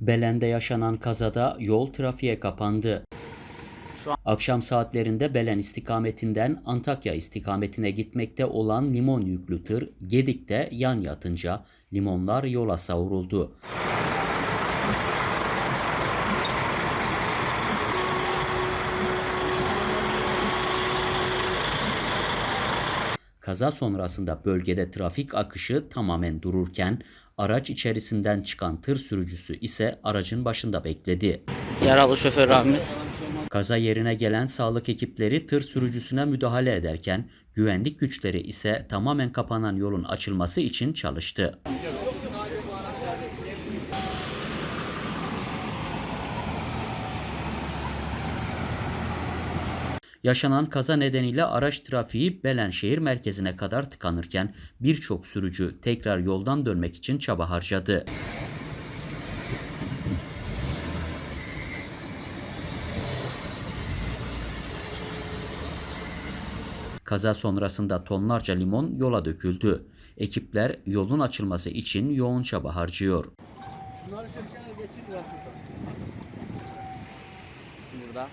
Belen'de yaşanan kazada yol trafiğe kapandı. Akşam saatlerinde Belen istikametinden Antakya istikametine gitmekte olan limon yüklü tır Gedik'te yan yatınca limonlar yola savruldu. Kaza sonrasında bölgede trafik akışı tamamen dururken araç içerisinden çıkan tır sürücüsü ise aracın başında bekledi. Yaralı şoför abimiz. Kaza yerine gelen sağlık ekipleri tır sürücüsüne müdahale ederken güvenlik güçleri ise tamamen kapanan yolun açılması için çalıştı. Yaşanan kaza nedeniyle araç trafiği Belen şehir merkezine kadar tıkanırken birçok sürücü tekrar yoldan dönmek için çaba harcadı. Kaza sonrasında tonlarca limon yola döküldü. Ekipler yolun açılması için yoğun çaba harcıyor. Burada.